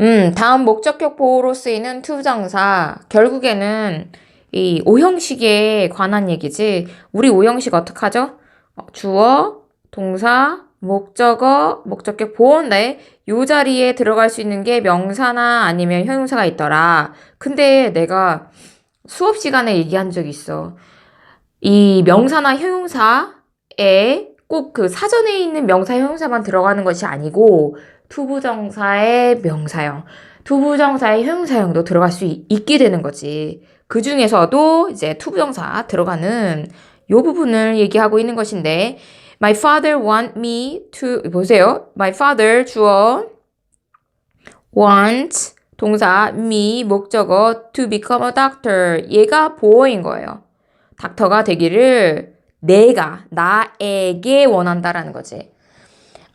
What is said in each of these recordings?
음, 다음 목적격 보호로 쓰이는 투부정사. 결국에는 이 오형식에 관한 얘기지. 우리 오형식 어떡하죠? 어, 주어, 동사, 목적어, 목적격 보호인데 요 자리에 들어갈 수 있는 게 명사나 아니면 형용사가 있더라. 근데 내가 수업 시간에 얘기한 적이 있어. 이 명사나 형용사에 꼭 그 사전에 있는 명사, 형용사만 들어가는 것이 아니고 투부정사의 명사형, 투부정사의 형용사형도 들어갈 수 있, 있게 되는 거지. 그 중에서도 이제 투부정사 들어가는 요 부분을 얘기하고 있는 것인데, My father want me to, 보세요. My father 주어, want, 동사, me, 목적어, to become a doctor. 얘가 보어인 거예요. 닥터가 되기를 내가, 나에게 원한다라는 거지.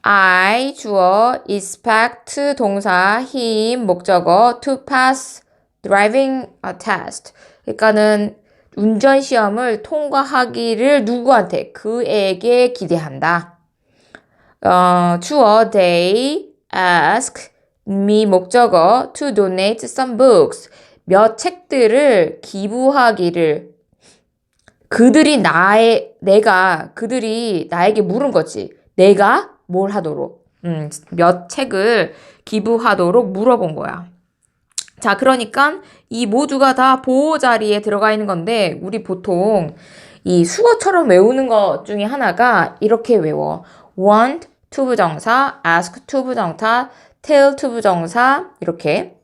I 주어 expect 동사 him 목적어 to pass driving a test. 그러니까는 운전 시험을 통과하기를 누구한테 그에게 기대한다. 어, 주어 they ask me 목적어 to donate some books. 몇 책들을 기부하기를 그들이 나의 내가 그들이 나에게 물은 거지. 내가 뭘 하도록 음, 몇 책을 기부하도록 물어본 거야. 자, 그러니까 이 모두가 다 보호 자리에 들어가 있는 건데 우리 보통 이 수어처럼 외우는 것 중에 하나가 이렇게 외워. want 투부정사, ask 투부정사, tell 투부정사 이렇게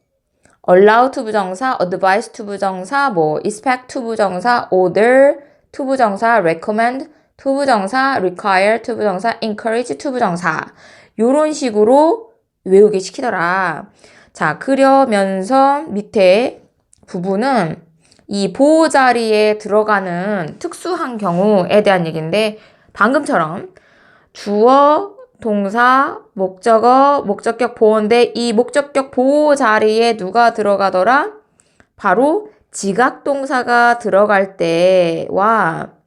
allow 투부정사, advise 투부정사, 뭐 expect 투부정사, order 투부정사, recommend 투부정사, require 투부정사, encourage 투부정사 요런 식으로 외우게 시키더라. 자, 그러면서 밑에 부분은 이 보호 자리에 들어가는 특수한 경우에 대한 얘기인데 방금처럼 주어, 동사, 목적어, 목적격 보호인데 이 목적격 보호 자리에 누가 들어가더라? 바로 지각 동사가 들어갈 때와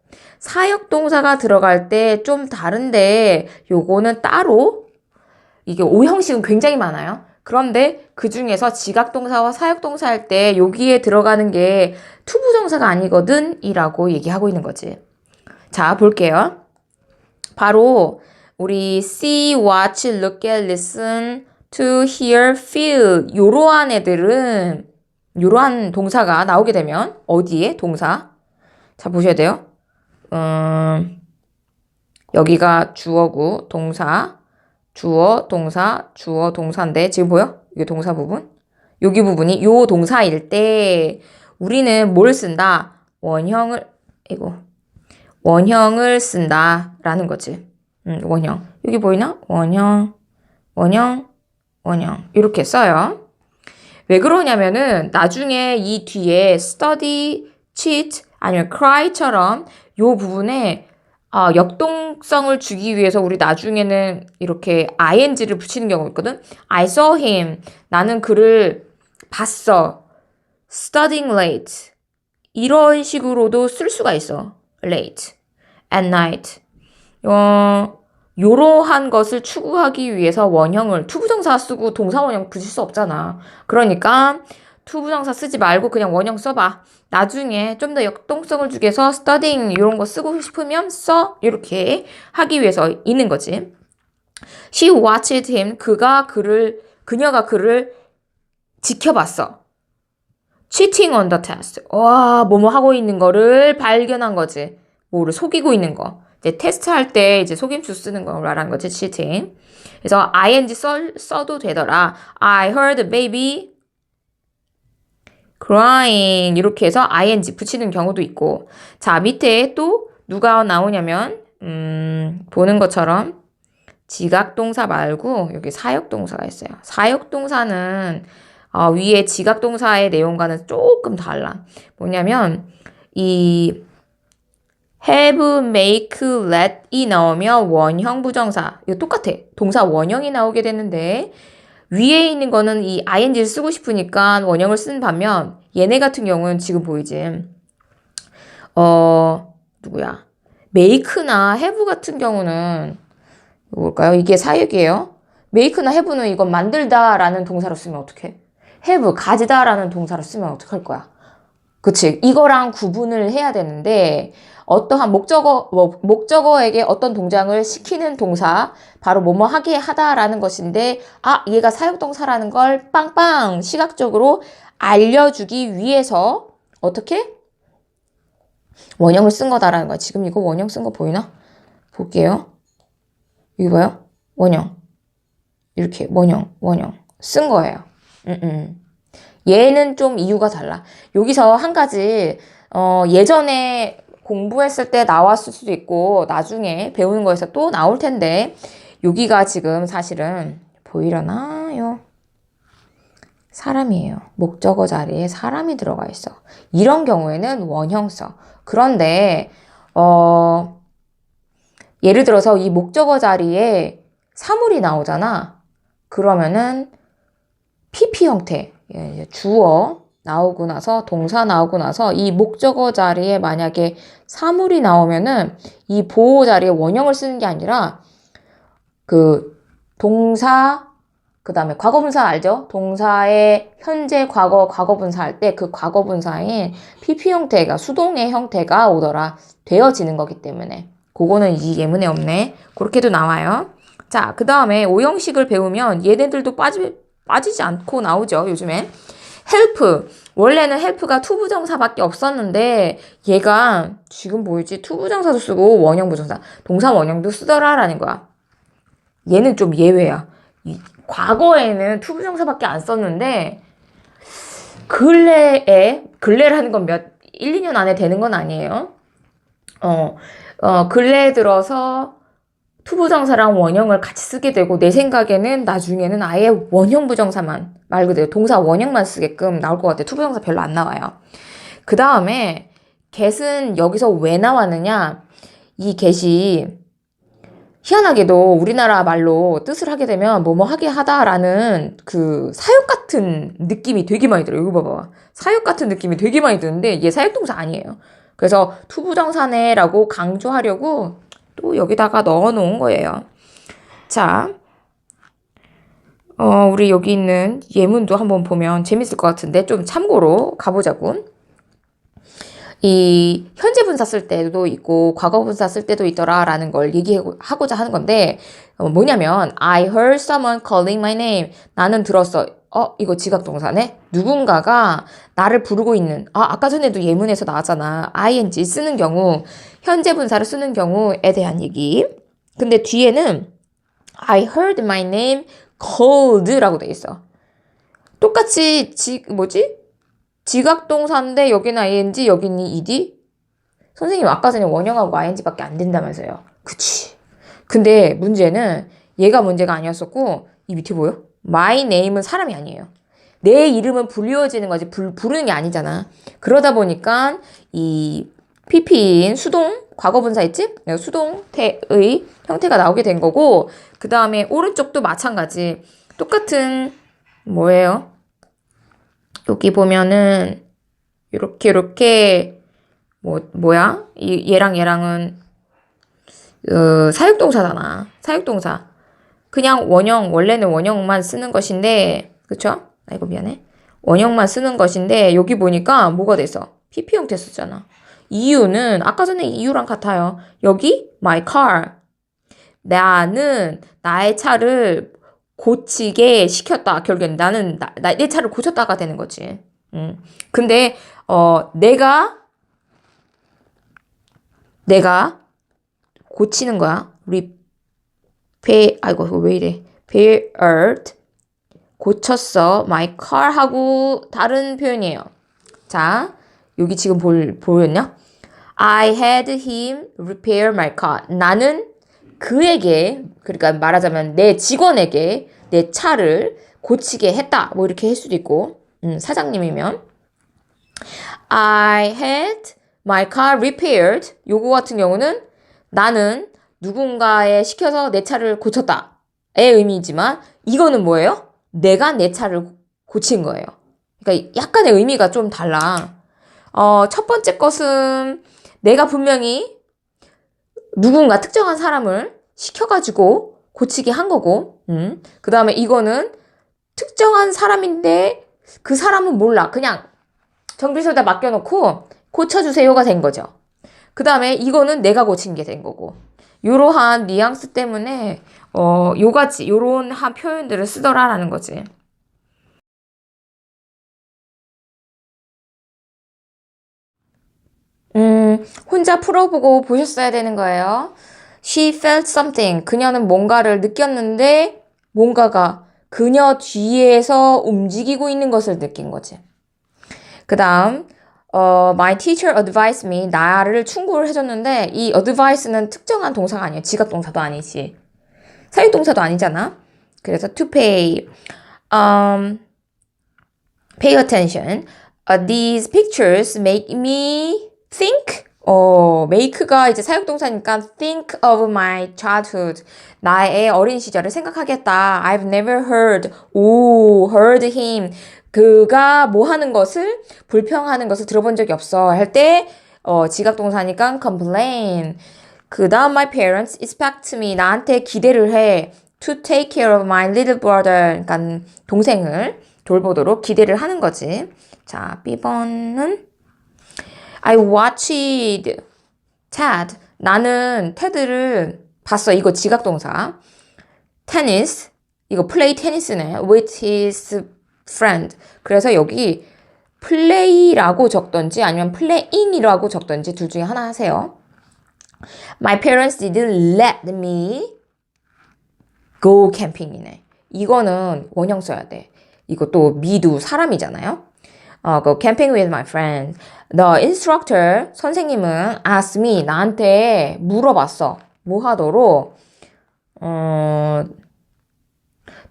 사역 동사가 들어갈 때 좀 다른데 요거는 따로 이게 오 형식은 굉장히 많아요. 그런데 그 중에서 지각 동사와 사역 동사 할 때 여기에 들어가는 게 투부정사가 아니거든 이라고 얘기하고 있는 거지. 자, 볼게요. 바로 우리 see, watch, look at, listen, to hear, feel 요러한 애들은 요러한 동사가 나오게 되면 어디에 동사? 자, 보셔야 돼요. 음, 여기가 주어고 동사, 주어, 동사, 주어, 동사인데 지금 보여? 이게 동사 부분? 여기 부분이 요 동사일 때 우리는 뭘 쓴다? 원형을 이거 원형을 쓴다라는 거지. 음, 원형. 여기 보이나? 원형, 원형, 원형. 이렇게 써요. 왜 그러냐면은 나중에 이 뒤에 study, cheat, 아니면 cry처럼 요 부분에 어, 역동성을 주기 위해서 우리 나중에는 이렇게 ing를 붙이는 경우가 있거든. I saw him. 나는 그를 봤어. studying late. 이런 식으로도 쓸 수가 있어. late. at night. 어, 요러한 것을 추구하기 위해서 원형을 투부정사 쓰고 동사 원형 붙일 수 없잖아. 그러니까 투부정사 쓰지 말고 그냥 원형 써봐. 나중에 좀 더 역동성을 주기 위해서 studying 이런 거 쓰고 싶으면 써 이렇게 하기 위해서 있는 거지. She watched him. 그가 그를 그녀가 그를 지켜봤어. cheating on the test. 와, 뭐뭐 하고 있는 거를 발견한 거지. 뭐를 속이고 있는 거. 이제 테스트 할 때 이제 속임수 쓰는 걸 말하는 거지, cheating. 그래서 ing 써, 써도 되더라. I heard baby crying 이렇게 해서 ing 붙이는 경우도 있고 자 밑에 또 누가 나오냐면 음, 보는 것처럼 지각동사 말고 여기 사역동사가 있어요. 사역동사는 어, 위에 지각동사의 내용과는 조금 달라. 뭐냐면 이 have, make, let이 나오면 원형 부정사 이거 똑같아. 동사 원형이 나오게 되는데 위에 있는 거는 이 ing를 쓰고 싶으니까 원형을 쓴 반면 얘네 같은 경우는 지금 보이지. 어, 누구야? make나 have 같은 경우는 뭘까요? 이게 사역이에요. make나 have는 이건 만들다라는 동사로 쓰면 어떡해? have, 가지다라는 동사로 쓰면 어떡할 거야? 그치. 이거랑 구분을 해야 되는데, 어떠한 목적어, 뭐, 목적어에게 어떤 동작을 시키는 동사, 바로 뭐뭐 하게 하다라는 것인데, 아, 얘가 사역동사라는 걸 빵빵 시각적으로 알려주기 위해서, 어떻게? 원형을 쓴 거다라는 거야. 지금 이거 원형 쓴 거 보이나? 볼게요. 이거 봐요? 원형. 이렇게, 원형, 원형. 쓴 거예요. 음, 음. 얘는 좀 이유가 달라. 여기서 한 가지, 어, 예전에 공부했을 때 나왔을 수도 있고, 나중에 배우는 거에서 또 나올 텐데, 여기가 지금 사실은 보이려나요? 사람이에요. 목적어 자리에 사람이 들어가 있어. 이런 경우에는 원형 써. 그런데, 어, 예를 들어서 이 목적어 자리에 사물이 나오잖아. 그러면은 PP 형태, 예, 주어 나오고 나서 동사 나오고 나서 이 목적어 자리에 만약에 사물이 나오면은 이 보호 자리에 원형을 쓰는 게 아니라 그 동사 그 다음에 과거분사 알죠? 동사의 현재 과거 과거분사 할 때 그 과거분사인 PP 형태가 수동의 형태가 오더라 되어지는 거기 때문에 그거는 이 예문에 없네. 그렇게도 나와요. 자, 그 다음에 오형식을 배우면 얘네들도 빠지, 빠지지 않고 나오죠, 요즘에. help. 원래는 help가 투부정사밖에 없었는데, 얘가 지금 뭐였지? 투부정사도 쓰고 원형 부정사, 동사 원형도 쓰더라라는 거야. 얘는 좀 예외야. 이, 과거에는 투부정사밖에 안 썼는데, 근래에, 근래라는 건 몇, 1, 2년 안에 되는 건 아니에요. 어, 어, 근래에 들어서 투부정사랑 원형을 같이 쓰게 되고 내 생각에는 나중에는 아예 원형 부정사만 말 그대로 동사 원형만 쓰게끔 나올 것 같아. 투부정사 별로 안 나와요. 그 다음에 get은 여기서 왜 나왔느냐? 이 get이 희한하게도 우리나라 말로 뜻을 하게 되면 뭐뭐 하게 하다라는 그 사역 같은 느낌이 되게 많이 들어요. 이거 봐봐. 사역 같은 느낌이 되게 많이 드는데 얘 사역동사 아니에요. 그래서 투부정사네라고 강조하려고 또 여기다가 넣어 놓은 거예요. 자, 어, 우리 여기 있는 예문도 한번 보면 재밌을 것 같은데 좀 참고로 가보자고. 이 현재 분사 쓸 때도 있고 과거 분사 쓸 때도 있더라라는 걸 얘기하고자 하는 건데 어, 뭐냐면 I heard someone calling my name. 나는 들었어. 어, 이거 지각 동사네. 누군가가 나를 부르고 있는. 아, 아까 전에도 예문에서 나왔잖아. ing 쓰는 경우, 현재 분사를 쓰는 경우에 대한 얘기. 근데 뒤에는 I heard my name called라고 돼 있어. 똑같이 지 뭐지? 지각 동사인데 여기는 ing, 여기는 ed. 선생님 아까 전에 원형하고 ing밖에 안 된다면서요. 그치. 근데 문제는 얘가 문제가 아니었었고 이 밑에 보여? My name은 사람이 아니에요. 내 이름은 불리워지는 거지 불, 부르는 게 아니잖아. 그러다 보니까 이 PP인 수동 과거분사 있지? 수동태의 형태가 나오게 된 거고 그 다음에 오른쪽도 마찬가지 똑같은 뭐예요? 여기 보면은 이렇게 이렇게 뭐 뭐야? 이 얘랑 얘랑은 어, 사육동사잖아. 사육동사. 그냥 원형, 원래는 원형만 쓰는 것인데, 그쵸? 아이고, 미안해. 원형만 쓰는 것인데, 여기 보니까 뭐가 돼서? PP 형태 쓰잖아. 이유는, 아까 전에 이유랑 같아요. 여기, my car. 나는 나의 차를 고치게 시켰다. 결국엔 나는 나, 나, 내 차를 고쳤다가 되는 거지. 음. 근데, 어, 내가, 내가 고치는 거야. repair, 아이고, 왜 이래. repaired. 고쳤어. my car 하고 다른 표현이에요. 자, 여기 지금 볼, 보였냐? I had him repair my car. 나는 그에게, 그러니까 말하자면 내 직원에게 내 차를 고치게 했다. 뭐 이렇게 할 수도 있고, 음, 사장님이면. I had my car repaired. 요거 같은 경우는 나는 누군가에 시켜서 내 차를 고쳤다의 의미지만 이거는 뭐예요? 내가 내 차를 고친 거예요. 그러니까 약간의 의미가 좀 달라. 어, 첫 번째 것은 내가 분명히 누군가 특정한 사람을 시켜가지고 고치게 한 거고, 음. 그 다음에 이거는 특정한 사람인데 그 사람은 몰라. 그냥 정비소에다 맡겨놓고 고쳐주세요가 된 거죠. 그 다음에 이거는 내가 고친 게 된 거고. 요러한 뉘앙스 때문에, 어, 요같이, 요런 한 표현들을 쓰더라라는 거지. 음, 혼자 풀어보고 보셨어야 되는 거예요. She felt something. 그녀는 뭔가를 느꼈는데, 뭔가가 그녀 뒤에서 움직이고 있는 것을 느낀 거지. 그 다음, 어, my teacher advised me. 나를 충고를 해줬는데, 이 advice는 특정한 동사가 아니에요. 지각 동사도 아니지. 사육 동사도 아니잖아. 그래서 to pay, um, pay attention. Uh, these pictures make me think. 어, make가 이제 사역동사니까 think of my childhood. 나의 어린 시절을 생각하겠다. I've never heard. 오, heard him. 그가 뭐 하는 것을, 불평하는 것을 들어본 적이 없어. 할 때, 어, 지각동사니까 complain. 그 다음, my parents expect me. 나한테 기대를 해. to take care of my little brother. 그러니까 동생을 돌보도록 기대를 하는 거지. 자, B번은 I watched Ted. 나는 테드를 봤어. 이거 지각동사. 테니스. 이거 플레이 테니스네. with his friend. 그래서 여기 플레이라고 적던지 아니면 플레잉이라고 적던지 둘 중에 하나 하세요. My parents didn't let me go camping이네. 이거는 원형 써야 돼. 이것도 미도 사람이잖아요. 어, go camping with my friend. The instructor, 선생님은 asked me, 나한테 물어봤어. 뭐 하도록? 어,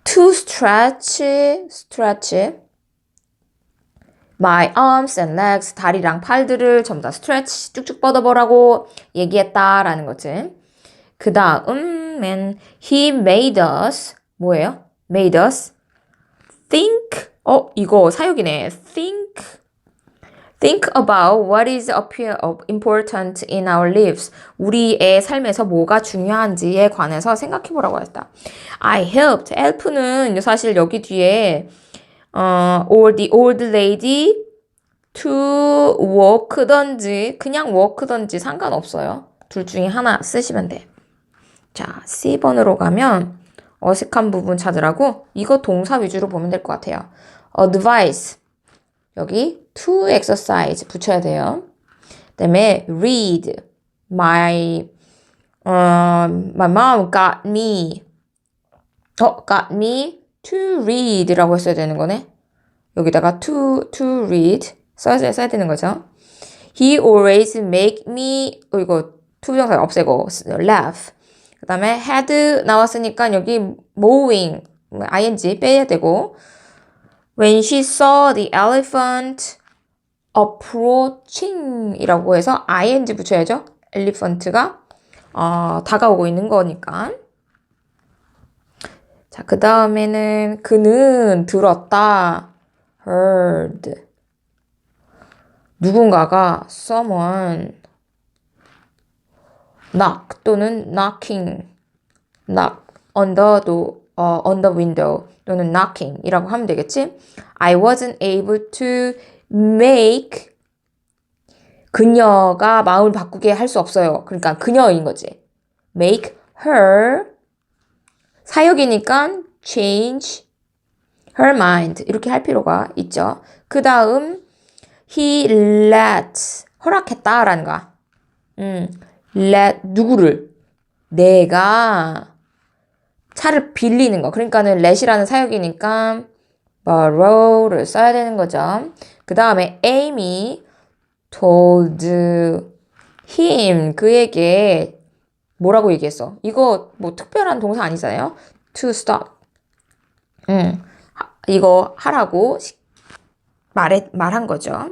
to stretch, stretch my arms and legs, 다리랑 팔들을 전부 다 stretch, 쭉쭉 뻗어보라고 얘기했다라는 거지. 그 다음엔 he made us, 뭐예요? made us think, 어, 이거 사역이네. think, think about what is important in our lives. 우리의 삶에서 뭐가 중요한지에 관해서 생각해 보라고 했다. I helped. help는 사실 여기 뒤에 어, or the old lady to walk던지 그냥 walk던지 상관없어요. 둘 중에 하나 쓰시면 돼. 자, C번으로 가면 어색한 부분 찾으라고 이거 동사 위주로 보면 될 것 같아요. advice 여기 to exercise 붙여야 돼요. 그다음에 read my um, my mom got me 어 got me to read라고 했어야 되는 거네. 여기다가 to to read 써야 써야 되는 거죠. He always make me 어, 이거 투부정사 없애고 laugh. 그다음에 had 나왔으니까 여기 mowing ing 빼야 되고 When she saw the elephant approaching 이라고 해서 ing 붙여야죠. 엘리펀트가 어, 다가오고 있는 거니까. 자, 그 다음에는 그는 들었다. heard. 누군가가 someone knock 또는 knocking knock on the door, 어, on the window 또는 knocking이라고 하면 되겠지? I wasn't able to make 그녀가 마음을 바꾸게 할 수 없어요. 그러니까 그녀인 거지. make her 사역이니까 change her mind 이렇게 할 필요가 있죠. 그 다음 he let 허락했다라는 거야. 음, let 누구를 내가 차를 빌리는 거. 그러니까는 let이라는 사역이니까 borrow를 써야 되는 거죠. 그 다음에 Amy told him 그에게 뭐라고 얘기했어? 이거 뭐 특별한 동사 아니잖아요. to stop. 음, 이거 하라고 말해 말한 거죠.